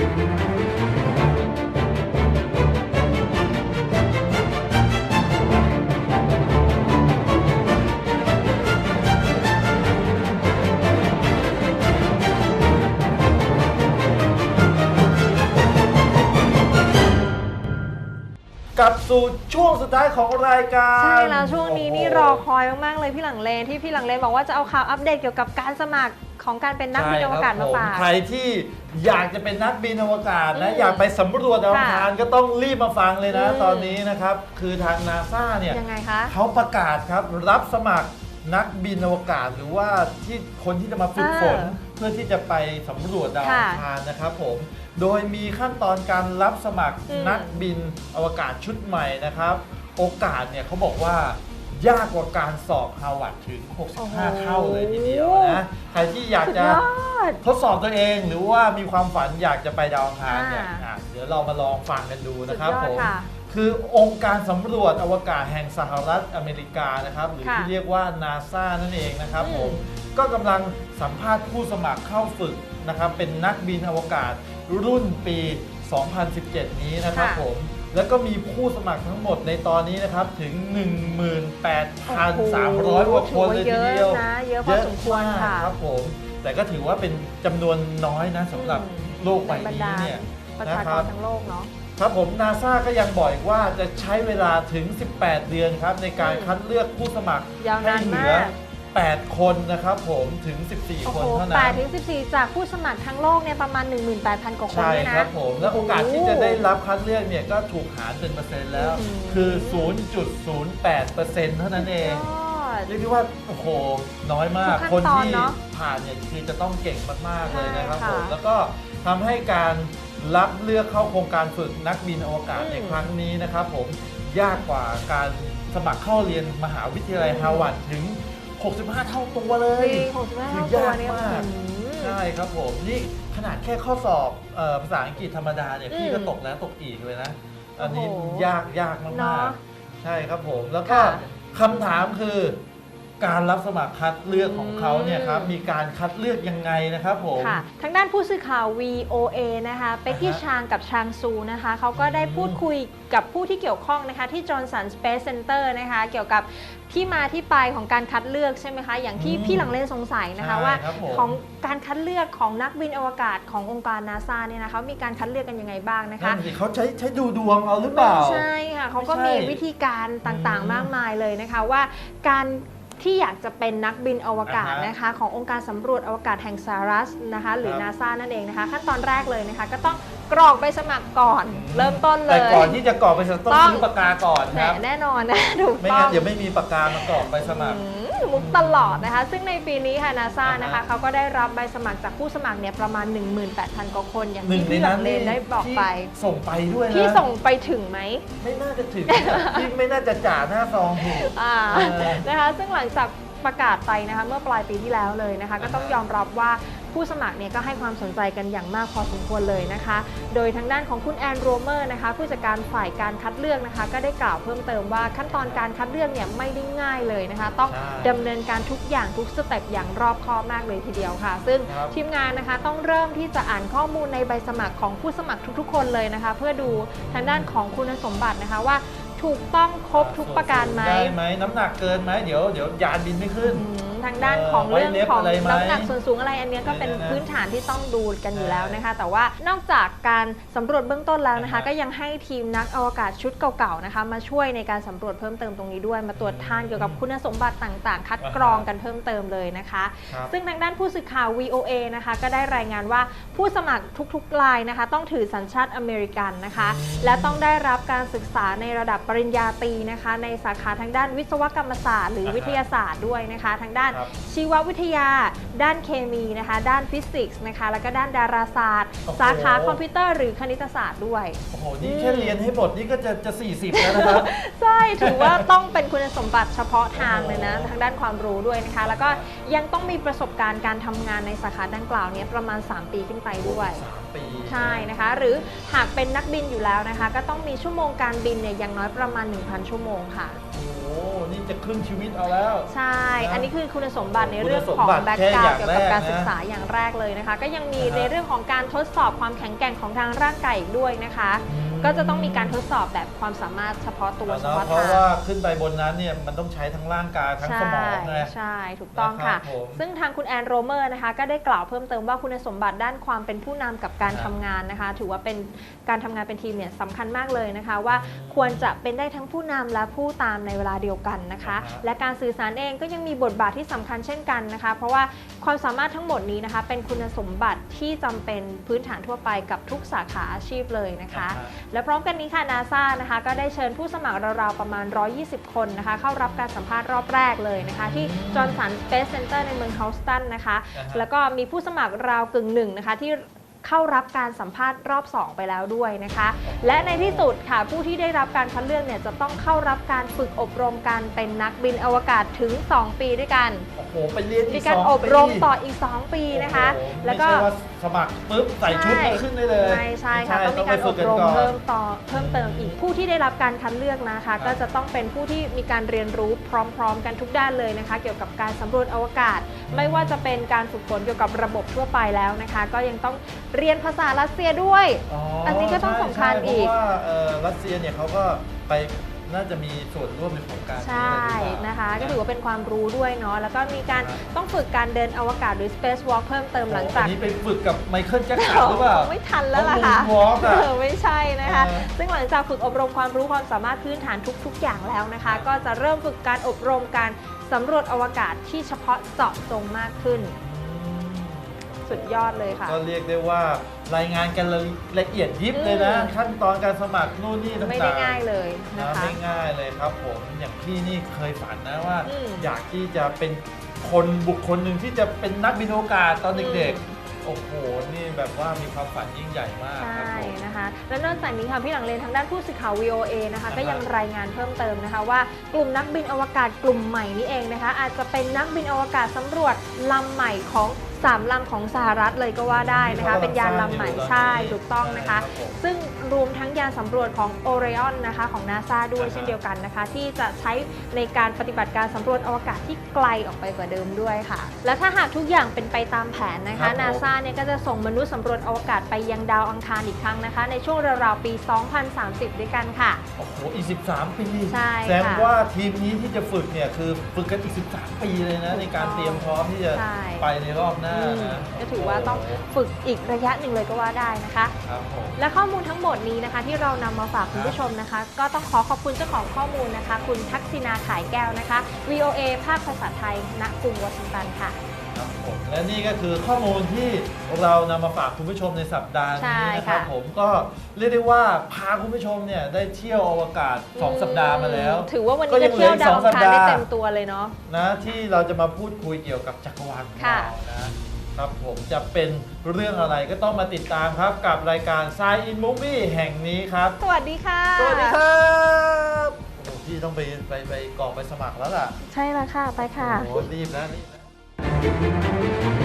กลับสู่ช่วงสุดท้ายของรายการใช่แล้วช่วงนี้นี่รอคอยมาก ๆ เลยพี่หลังเลนที่พี่หลังเลนบอกว่าจะเอาข่าวอัปเดตเกี่ยวกับการสมัคร ของการเป็นนักบินอวกาศมาฝากใช่ครับผใครที่อยากจะเป็นนักบินอวกาศนะอืมอยากไปสำรวจดาวอังค่ะคารก็ต้องรีบมาฟังเลยนะอืมตอนนี้นะครับ คือทางนาซาเนี่ยยังไงคะเขาประกาศครับรับสมัครนักบินอวกาศหรือว่าที่คนที่จะมาฝึกฝนอ่าเพื่อที่จะไปสำรวจดาวค่ะอังคารนะครับผม โดยมีขั้นตอนการรับสมัครอืมนักบินอวกาศชุดใหม่นะครับ โอกาสเนี่ยเขาบอกว่า ยากกว่าการสอบฮาวาดถึง 65 เท่าเลยทีเดียวนะ ใครที่อยากสุดจะยอดทดสอบตัวเองหรือว่ามีความฝันอยากจะไปดาวอังคารเนี่ยอ่าอะเดี๋ยวเรามาลองฟังกันดูสุนะดครับยอผดมค่ะคือองค์การสำรวจอวกาศแห่งสหรัฐอเมริกานะครับ หรือค่ะที่เรียกว่านาซานั่นเองนะครับอืมผมก็กำลังสัมภาษณ์ผู้สมัครเข้าฝึกนะครับ เป็นนักบินอวกาศรุ่นปี 2017 นี้นะครับค่ะผม แล้วก็มีผู้สมัครทั้งหมดในตอนนี้นะครับ ถึง 18,300กว่าคนเลยทีเดียวเยอะนะเยอะพอสมควรค่ะเยอมากครับผม แต่ก็ถือว่าเป็นจำนวนน้อยนะสำหรับอืมโลกใบในบรรนี้ดาเนี่ยประนะชาคกรัรบทั้งโลกเนาะครับผมนาซาก็ยังบอกอีกว่าจะใช้เวลาถึง 18 เดือนครับ ในการอืมคัดเลือกผู้สมัครยาวให้นานเหลืมาอก 8 คนนะครับผมถึง14โอ้คนโหเท่าแปนั้ดน ถึงสิบสี่จากผู้สมัครทั้งโลกเนี่ยประมาณ 18,000 กว่าคนใช่ด้วยนะ ครับผม และโอกาสที่จะได้รับคัดเลือกเนี่ยก็ถูกหารเป็นเปอร์เซ็นต์แล้ว อืม คือ 0.08เปอร์เซ็นต์เท่านั้นเอง ยอด เรียกได้ว่า โอ้โห น้อยมาก ทุกขั้นคนตอนที่เนอะผ่านเนี่ยคือจะต้องเก่งมาก ๆ เลยนะครับใช่ผค่ะมแล้วก็ทำให้การรับเลือกเข้าโครงการฝึกนักบินอวกาศอืมในครั้งนี้นะครับผมยากกว่าการสมัครเข้าเรียนมหาวิทยาลัยอืมฮาร์วาร์ดถึง 65 เท่าตัวเลจยริง65คืเท่าอตัวยากเนี่ยมากอืมใช่ครับผมนี่ขนาดแค่ข้อสอบเออภาษาอังกฤษธรรมดาเนี่ยพี่อืมก็ตกแล้วตกอีกเลยนะ อันนี้โอ้โหยากยากเนมากอะๆใช่ครับผมแล้วก็ค่ะ คำถามคือ การรับสมัครคัดเลือกของเขาเนี่ยครับอืมมีการคัดเลือกยังไงนะครับผมค่ะ ทางด้านผู้สื่อข่าว VOA นะคะเป๊กกี้อ่าฮะชางกับชางซูนะคะเขาก็ได้พูดคุยกับผู้ที่เกี่ยวข้องนะคะที่ Johnson Space Center นะคะเกี่ยวกับที่มาที่ไปของการคัดเลือกใช่ไหมคะอย่างที่อืมพี่หลังเลนสงสัยนะคะใช่ว่าครับผมของการคัดเลือกของนักบินอวกาศขององค์การนาซาเนี่ยนะคะมีการคัดเลือกกันยังไงบ้างนะคะนั่นสิเขาใช้ใช้ดูดวงเอาหรือเปล่าไม่ใช่ค่ะเขาก็ไม่มีใช่วิธีการต่างอืมๆมากมายเลยนะคะว่าการ ที่อยากจะเป็นนักบินอวกาศอ่าฮะนะคะขององค์การสำรวจอวกาศแห่งสหรัฐนะคะหรือครับนาซานั่นเองนะคะขั้นตอนแรกเลยนะคะก็ต้อง กรอกใบสมัครก่อน เริ่มต้นเลแต่ย ก่อนที่จะกรอกไปสมัครต้องต้องซื้อปากกาก่อนแหมครับ แน่นอนนะ ถูกไม่ต้องั้งนเดี๋ยวไม่มีปากกามากรอกใบสมัคร อืมมุกตลอดนะคะ ซึ่งในปีนี้ค่ะนาซาอ่าฮะ นะคะเขาก็ได้รับใบสมัครจากผู้สมัครเนี่ยประมาณ 18,000 กว่าคนอย่างหนึ่งที่ในพี่หลันั้นงเลนได้บอกที่ไป ส่งไปด้วยนะพี่ส่งไปถึงไหมไม่น่าจะถึงที่ไม่น่าจะจ่าหน้าซองถูก อ่าเออนะคะซึ่งหลังจากประกาศไปนะคะเมื่อปลายปีที่แล้วเลยนะคะ ก็ต้องยอมรับว่า ผู้สมัครเนี่ยก็ให้ความสนใจกันอย่างมากพอสมควรเลยนะคะ โดยทางด้านของคุณแอนโรเมอร์นะคะผู้จัดการฝ่ายการคัดเลือกนะคะ ก็ได้กล่าวเพิ่มเติมว่าขั้นตอนการคัดเลือกเนี่ยไม่ได้ง่ายเลยนะคะ ต้องใช่ดำเนินการทุกอย่างทุกสเต็ปอย่างรอบคอบมากเลยทีเดียวค่ะ ซึ่งครับทีมงานนะคะต้องเริ่มที่จะอ่านข้อมูลในใบสมัครของผู้สมัครทุกๆ คนเลยนะคะ เพื่อดูทางด้านของคุณสมบัตินะคะว่าถูกต้องครบทุกประการไหมได้ไหมน้ำหนักเกินไหมเดี๋ยวเดี๋ยวยานบินไม่ขึ้นอืม ทางด้านของเอ่อเรื่องไว้เล็บของอะไรไหมน้ำหนักส่วนสูงอะไรอันเนี้ยก็เป็นเนี่ยนะพื้นฐานที่ต้องดูกันอยู่ใช่แล้วนะคะ แต่ว่านอกจากการสำรวจเบื้องต้นแล้วนะคะอ่าฮะก็ยังให้ทีมนักอวกาศชุดเก่าๆนะคะ มาช่วยในการสำรวจเพิ่มเติมตรงนี้ด้วย มาตรวจทานเกี่ยวกับคุณสมบัติต่างๆ คัดกรองกันเพิ่มเติมเลยนะคะครับซึ่งทางด้านผู้สื่อข่าว VOA นะคะ ก็ได้รายงานว่าผู้สมัครทุกๆรายนะคะ ต้องถือสัญชาติอเมริกันนะคะอืมและต้องได้รับการศึกษาในระดับปริญญาตรีนะคะ ในสาขาทางด้านวิศวกรรมศาสตร์ หรือวิทยาศาสตร์ด้วยนะคะ ทางด้านครับชีววิทยา ด้านเคมีนะคะ ด้านฟิสิกส์นะคะ แล้วก็ด้านดาราศาสตร์ โอ้โห สาขาคอมพิวเตอร์หรือคณิตศาสตร์ด้วย โอ้โห นี่แค่เรียนให้หมดนี่ก็จะจะ 40 แล้วนะครับ ใช่ ถือว่าต้องเป็นคุณสมบัติเฉพาะทางเลยนะ ทางด้านความรู้ด้วยนะคะ แล้วก็ยังต้องมีประสบการณ์การทำงานในสาขาดังกล่าวเนี้ประมาณ 3 ปีขึ้นไปด้วย 3 ปีใช่นะคะ หรือหากเป็นนักบินอยู่แล้วนะคะ ก็ต้องมีชั่วโมงการบินเนี่ยอย่างน้อยประมาณ 1,000 ชั่วโมงค่ะ โอ้โห นี่จะครึ่งชีวิตเอาแล้ว ใช่นะอันนี้คือคุณสมบัติในเรื่องคุณสขอมงบัติแบ็กแค่กราอย่าวงเกี่ยวกับการแรกนะศึกษาอย่างแรกเลยนะคะ ก็ยังมีนะฮะในเรื่องของการทดสอบความแข็งแกร่งของทางร่างกายอีกด้วยนะคะอืม ก็จะต้องมีการทดสอบแบบความสามารถเฉพาะตัวเฉเนาะพาะเพราะทางว่าขึ้นไปบนนั้นเนี่ยมันต้องใช้ทั้งร่างกายทั้งสมองไง ใช่ถูกต้องนะครัค่ะบผมซึ่งทางคุณแอนโรเมอร์นะคะ ก็ได้กล่าวเพิ่มเติมว่าคุณสมบัติด้านความเป็นผู้นำกับการครับทำงานนะคะ ถือว่าเป็นการทำงานเป็นทีมเนี่ยสำคัญมากเลยนะคะ ว่าควรจะเป็นได้ทั้งผู้นำและผู้ตามในเวลาเดียวกันนะคะอ่าฮะและการสื่อสารเองก็ยังมีบทบาทที่สำคัญเช่นกันนะคะ เพราะว่าความสามารถทั้งหมดนี้นะคะ เป็นคุณสมบัติที่จำเป็นพื้นฐานทั่วไปกับทุกสาขาอาชีพเลยนะคะ อ่าฮะและพร้อมกันนี้ค่ะนาซานะคะก็ได้เชิญผู้สมัครราวๆประมาณ 120 คนนะคะเข้ารับการสัมภาษณ์รอบแรกเลยนะคะที่จอห์นสันสเปซเซ็นเตอร์ในเมืองเฮาสตันนะคะอ่าฮะแล้วก็มีผู้สมัครราวกึ่งหนึ่งนะคะที่ เข้ารับการสัมภาษณ์รอบ 2 ไปแล้วด้วยนะคะ และในที่สุดค่ะผู้ที่ได้รับการคัดเลือกเนี่ยจะต้องเข้ารับการฝึกอบรมการเป็นนักบินอวกาศถึง 2 ปีด้วยกัน โอ้โหไปเรียนอีมีกการสองอบปีรมต่ออีก 2 ปีนะคะ โอ้โหแล้วก็ ไม่ใช่ว่าสมัครปุ๊บใส่ชุดแล้วขึ้นได้เลยไม่ใช่ค่ะไต้องมีการไปอฝึบกันรมก่อนเพิ่มต่อเพิ่มเติมอีกผู้ที่ได้รับการคัดเลือกนะคะ ก็จะต้องเป็นผู้ที่มีการเรียนรู้พร้อม ๆ กันทุกด้านเลยนะคะ เกี่ยวกับการสำรวจอวกาศ ไม่ว่าจะเป็นการฝึกฝนเกี่ยวกับระบบทั่วไปแล้วนะคะ ก็ยังต้องเรียนภาษารัสเซียด้วย อันนี้ก็ต้องสำคัญใช่อีก เพราะว่าเอ่อรัสเซียเนี่ยเขาก็ไป น่าจะมีส่วนร่วมในโครงการนี้ใช่เลยหรือเปล่านะคะ ก็ถือว่าเป็นความรู้ด้วยเนาะแล้วก็มีการครับต้องฝึกการเดินอวกาศหรือ space walk เพิ่มเติมหลังจาก อันนี้ไปฝึกกับไมเคิลแจ็คสันหรือเปล่าคงไม่ทันแล้วล่ะค่ะต้อง moonwalk อะ เออไม่ใช่นะคะ เออ ซึ่งหลังจากฝึกอบรมความรู้ความสามารถพื้นฐานทุก ๆ อย่างแล้วนะคะ ก็จะเริ่มฝึกการอบรมการสำรวจอวกาศที่เฉพาะเจาะจงมากขึ้น สุดยอดเลยค่ะ ก็เรียกได้ว่ารายงานกันละเอียดยิบเลยนะ อืม ขั้นตอนการสมัครนู่นนี่ต่างๆ ไม่ได้ง่ายเลยนะนะคะ ไม่ง่ายเลยครับผมอย่างพี่นี่เคยฝันนะว่า อืมอยากที่จะเป็นคนบุคคลหนึ่งที่จะเป็นนักบินอวกาศตอนเด็กอืมๆโอ้โห นี่แบบว่ามีความฝันยิ่งใหญ่มากครับใช่ผม นะคะ และนอกจากนี้ค่ะพี่หลังเลนทางด้านผู้สื่อข่าว VOA นะคะ อ่าฮะ ก็ยังรายงานเพิ่มเติมนะคะ ว่ากลุ่มนักบินอวกาศกลุ่มใหม่นี้เองนะคะ อาจจะเป็นนักบินอวกาศสำรวจลำใหม่ของ สามลำของสหรัฐเลยก็ว่าได้นะคะ เป็นยานลำใหม่ใช่ถูกต้องนะคะครับผมซึ่งรวมทั้งยานสำรวจของ Orion นะคะของ NASA ด้วยอ่าฮะเช่นเดียวกันนะคะ ที่จะใช้ในการปฏิบัติการสำรวจอวกาศที่ไกลออกไปกว่าเดิมด้วยค่ะ และถ้าหากทุกอย่างเป็นไปตามแผนนะครัคะบผม NASA เนี่ยก็จะส่งมนุษย์สำรวจอวกาศไปยังดาวอังคารอีกครั้งนะคะ ในช่วงราวๆปี 2030 ด้วยกันค่ะ โอ้โห อีก 13 ปีใช่แสดงค่ะว่าทีมนี้ที่จะฝึกเนี่ยคือฝึกกันอีก 13 ปีเลยนะ ในการเตรียมพร้อมที่จะใช่ ไปในรอบหน้าอืมนะก็ถือว่าต้องฝึกอีกระยะหนึ่งเลยก็ว่าได้นะคะ ครับผม และข้อมูลทั้งหมดนี้นะคะ ที่เรานำมาฝากคุณผู้ชมนะคะ ก็ต้องขอขอบคุณเจ้าของข้อมูลนะคะ คุณทักษิณาขายแก้วนะคะ VOA ภาคภาษาไทยณกรุงวอชิงตันค่ะ ครับผมและนี่ก็คือข้อมูลที่เรานำมาฝากคุณผู้ชมในสัปดาห์ใช่นี้นะครับค่ะผมก็เรียกได้ว่าพาคุณผู้ชมเนี่ยได้เที่ยวอวกาศ2สัปดาห์มาแล้วถือว่าวันก็นี้ยัก็งเหลืเที่อยวอีกดาวสองอังคารสัปดาห์ได้เต็มตัวเลยเนาะ นะที่เราจะมาพูดคุยเกี่ยวกับจักรวาลของค่ะ เรานะ ครับ ผมจะเป็นเรื่องอะไรก็ต้องมาติดตามครับกับรายการ s ซ In Movie แห่งนี้ครับสวัสดีค่ะสวัสดีครับโอ้โหพี่ต้องไปไปไปกรอกไปสมัครแล้วล่ะ ใช่แล้วค่ะ ไปค่ะโอ้โหรีบนะรีบนะ